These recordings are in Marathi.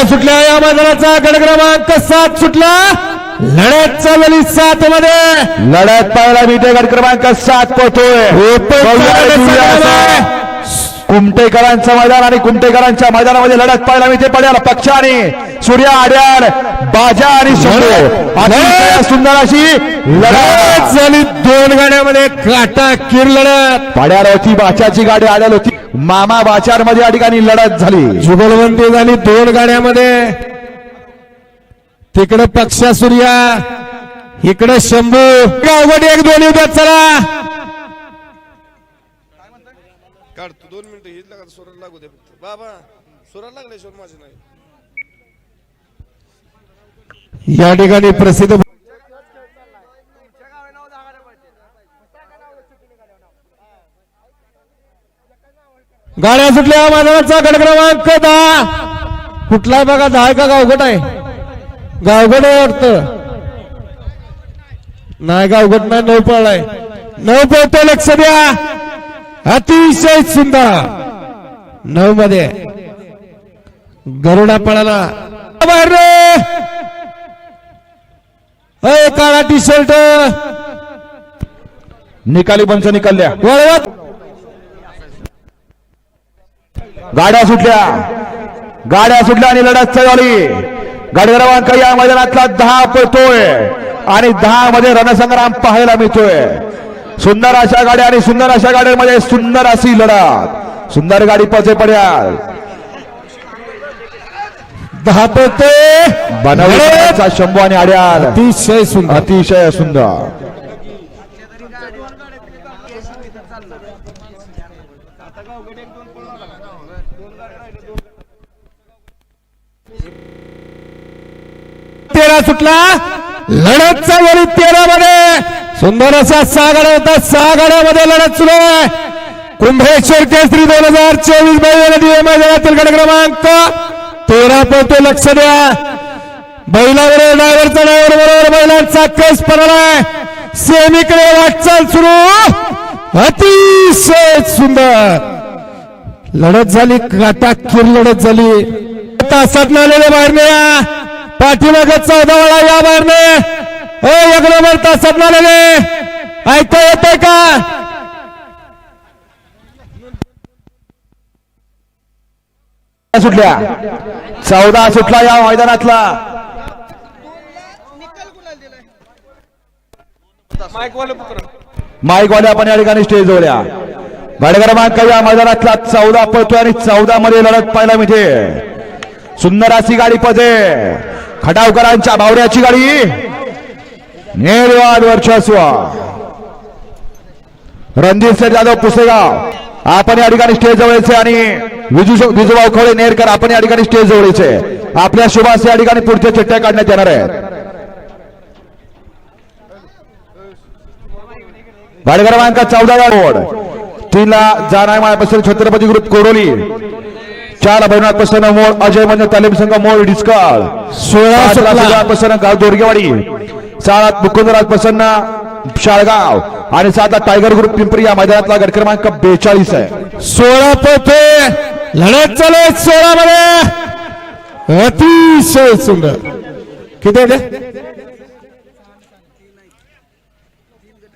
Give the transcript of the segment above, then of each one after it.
गाड्या सुटल्या या मैदानाचा गड क्रमांक सात सुटला. लढत चालली सात मध्ये. लढत पाहायला मिळते गट क्रमांक सात असा कुमटेकरांचं मैदान आणि कुमटेकरांच्या मैदानामध्ये लढत पाहायला मिळते. पड्याला पक्ष आणि सूर्या आड्याल बाजा आणि सुंदर अशी लढत. झाली. दोन गाड्यामध्ये काटा किर लढत. होती बाच्याची गाडी आड्याल होती. मामा बाचारमध्ये या ठिकाणी लढत झाली. जुगलबंदी झाली दोन गाड्यामध्ये. तिकडे पक्षा सूर्या इकडे शंभू. गावगड एक दोन युद्धात चला. काढ तू दोन मिनिटं हीच लागा सोराला लागू दे फक्त. बाबा सोराला लागल्याशिवाय माझे नाही. या ठिकाणी प्रसिद्ध गाड्या सुटल्या मैदानाचा गड क्रमांक दहा कुठला बघा दहा आहे का गावगट आहे. गावगट आहे वाटतं. नाही गावगट नाही नऊ पळलाय. नऊ पळतो लक्ष द्या. अतिशय सुंदर. नऊ मध्ये गरुडा पळाला. काळा टी शर्ट निकाली पंच निकालल्या. गाड्या सुटल्या. गाड्या सुटल्या आणि लढत चालली. गाडी क्रमांक या मैदानातला दहा पळतोय. आणि दहा मध्ये रणसंग्राम पाहायला मिळतोय. सुंदर अशा गाड्या आणि सुंदर अशा गाड्यांमध्ये सुंदर अशी लढत. सुंदर गाडी पचे पड्याल दहा पळते बनवण्याचा शंभू आणि आड्याल. अतिशय सुंदर. अतिशय सुंदर. तेरा सुटला. लढत चालवली तेरा मध्ये सुंदर असा सहा गाड्या होतात सहा गाड्यामध्ये लढत सुरू आहे. कुंभेश्वर केसरी दोन हजार चोवीस बाई मैदानातील गड क्रमांक तेरा पळतो लक्ष द्या. बैलावर ड्रायव्हरचा ड्रायव्हर बरोबर बैलांचा केस पडलाय सेमीकडे वाटचाल सुरू. अतिशय सुंदर. लढत झाली काटा किर लढत झाली. तासात आलेले बाहेरने या. चौदा वेळा या बाहेरने हो एक नंबर तासात आलेले ऐकता येतोय का? सुटल्या. चौदा सुटला या मैदानातला. माईकवाल्या पण या ठिकाणी स्टेज जवळ्या गाडी क्रमांक या मैदानातला चौदा पळतोय आणि चौदा मध्ये लढत पाहायला मिळते. सुंदर अशी गाडी पदे खटावकरांच्या भावऱ्याची गाडी. निर्वाद वर्चस्व. रणजित सेठ जाधव पुसेगाव. आपण या ठिकाणी स्टेज जवळचे आणि विजू विजूभाऊ खवळे नेरकर आपण या ठिकाणी स्टेज जवळचे आपल्या शुभास या ठिकाणी पुढच्या चिठ्ठ्या काढण्यात येणार आहेत. गाडी क्रमांक चौदा रोड. तीनला जानाय मायापासून छत्रपती ग्रुप कोरोली. चार भैरनाथ प्रसन्न मोळ अजय म्हणजे तालीम संघ मोळ डिस्काळ. सोळा सुटला. प्रसन्न गाव दोरगेवाडी. सात मुकुंदराज प्रसन्ना शाळगाव आणि सातला टायगर ग्रुप पिंपरी या मैदानातला गट क्रमांक बेचाळीस आहे. सोळा पोते लढत चालू आहे सोळा मध्ये अतिशय सुंदर. किती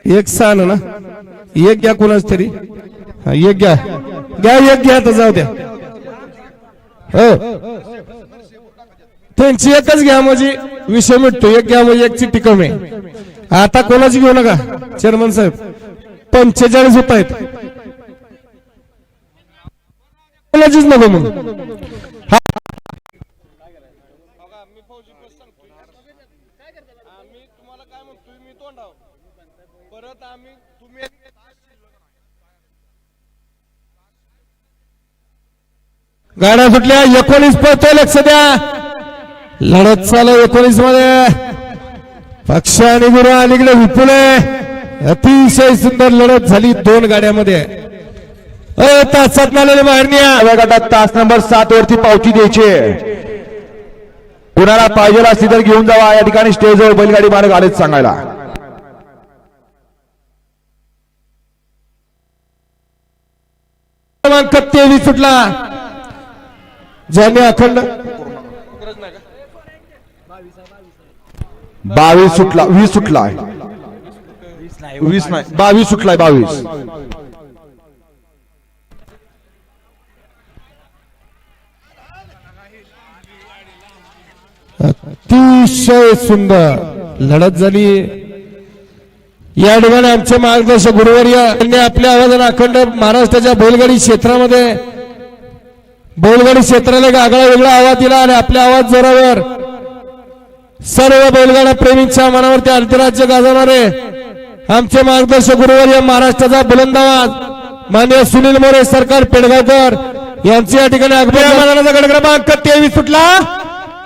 एक सहा ना? एक घ्या कोणाच तरी. एक घ्या. घ्या एक घ्या तर जाऊ द्या. हो. त्यांची एकच घ्या म्हणजे. विषय मिटतो एक घ्या म्हणजे एक चिठ्ठी कमी आहे. आता कोणाची घेऊ नका? चेअरमन साहेब पंचेचाळीस होत आहेत. कोणाचीच नको मग. पण परत आम्ही तुम्ही गाड्या सुटल्या एकोणीस पळतोय लक्ष द्या. लढत चालू एकोणीसमध्ये पक्ष आणि गुरु अलीकडे विपुल. अतिशय सुंदर लढत झाली दोन गाड्यामध्ये. तासात आलेले बाहेर गटात तास नंबर सात वरती पावती द्यायची. कुणाला पाहिजे असली तर घेऊन जावा. या ठिकाणी स्टेजवर बैलगाडी मार्ग आलेच सांगायला. क्रमांक तेवीस सुटला. ज्याने अखंड. बावीस सुटला वीस सुटलाय वीस नाही. बावीस सुटलाय बावीस. अतिशय सुंदर. लढत झाली. या ठिकाणी आमचे मार्गदर्शक गुरुवर्य यांनी आपल्या आवाजाने अखंड महाराष्ट्राच्या बैलगाडी क्षेत्रामध्ये बैलगाडी क्षेत्राला एक आगळा वेगळा आवाज दिला आणि आपल्या आवाज जोरावर सर्व बैलगाडा प्रेमींच्या मनावरती आंतरराज्य गाजवणारे आमचे मार्गदर्शक गुरुवर्य महाराष्ट्राचा बुलंदाबाद आवाज. मान्य सुनील मोरे सरकार पेडगावकर यांचे या ठिकाणी अकबर मैदानाचा गड क्रमांक तेवीस सुटला.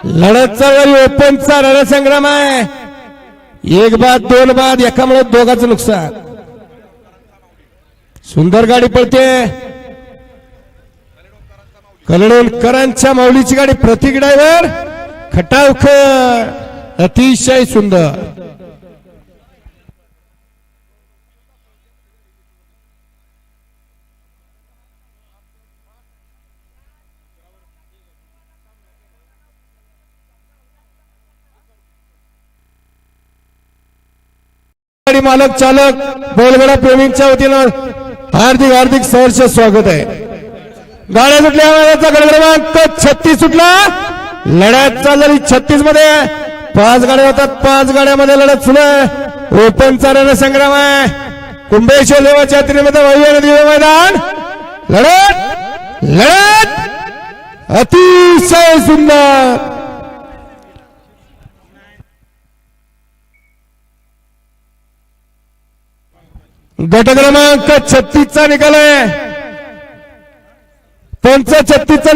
लढतचा वरी ओपनचा रणसंग्राम आहे. एक बाद दोन बाद एकामुळे दोघांचं नुकसान. सुंदर गाडी पळते. कलडोलकरांच्या माऊलीची गाडी प्रतीक ड्रायव्हर खटावकर. अतिशय सुंदर. गाडी मालक चालक बैलगाडा प्रेमींच्या वतीनं हार्दिक हार्दिक सहर्ष स्वागत आहे. गाड्या सुटल्या वेळाचा गड क्रमांक छत्तीस सुटला. लढ्यात चालली छत्तीसमध्ये पाच गाड्या होतात पाच गाड्यामध्ये लढत फुलं आहे. ओपनचा रणसंग्राम आहे. कुंभेश्वर देवाच्या यात्रेमध्ये भव्य नदी मैदान. लढत लढत. अतिशय सुंदर. गट क्रमांक छत्तीसचा निकाल आहे. पंच छत्तीसचा